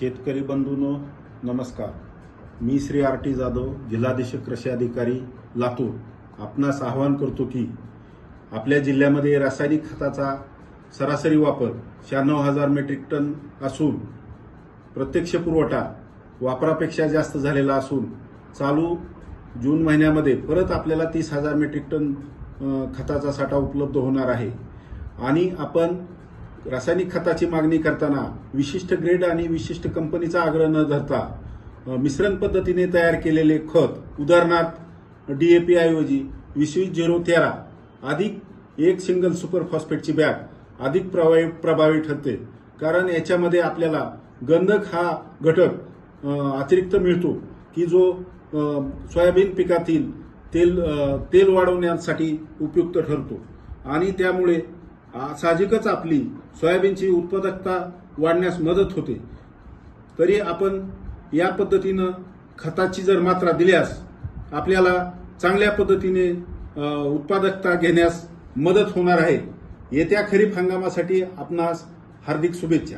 शेतकरी बंधूनो नमस्कार. मी श्री आर टी जाधव जिल्हाधीशक कृषी अधिकारी लातूर. आपणास आवाहन करतो की आपल्या जिल्ह्यामध्ये रासायनिक खताचा सरासरी वापर शहाण्णव हजार मेट्रिक टन असून प्रत्यक्ष पुरवठा वापरापेक्षा जास्त झालेला असून चालू जून महिन्यामध्ये परत आपल्याला तीस हजार मेट्रिक टन खताचा साठा उपलब्ध होणार आहे. आणि आपण रासायनिक खताची मागणी करताना विशिष्ट ग्रेड आणि विशिष्ट कंपनीचा आग्रह न धरता मिश्रण पद्धतीने तयार केलेले खत उदाहरणार्थ डीएपी ऐवजी वीस वीस झिरो तेरा अधिक एक सिंगल सुपर फॉस्फेटची बॅग अधिक प्रभावी प्रभावी ठरते. कारण याच्यामध्ये आपल्याला गंधक हा घटक अतिरिक्त मिळतो की जो सोयाबीन पिकातील तेल तेल वाढवण्यासाठी उपयुक्त ठरतो. आणि त्यामुळे साहजिकच आपली सोयाबीनची उत्पादकता वाढण्यास मदत होते. तरी आपण या पद्धतीनं खताची जर मात्रा दिल्यास आपल्याला चांगल्या पद्धतीने उत्पादकता घेण्यास मदत होणार आहे. येत्या खरीप हंगामासाठी आपणास हार्दिक शुभेच्छा.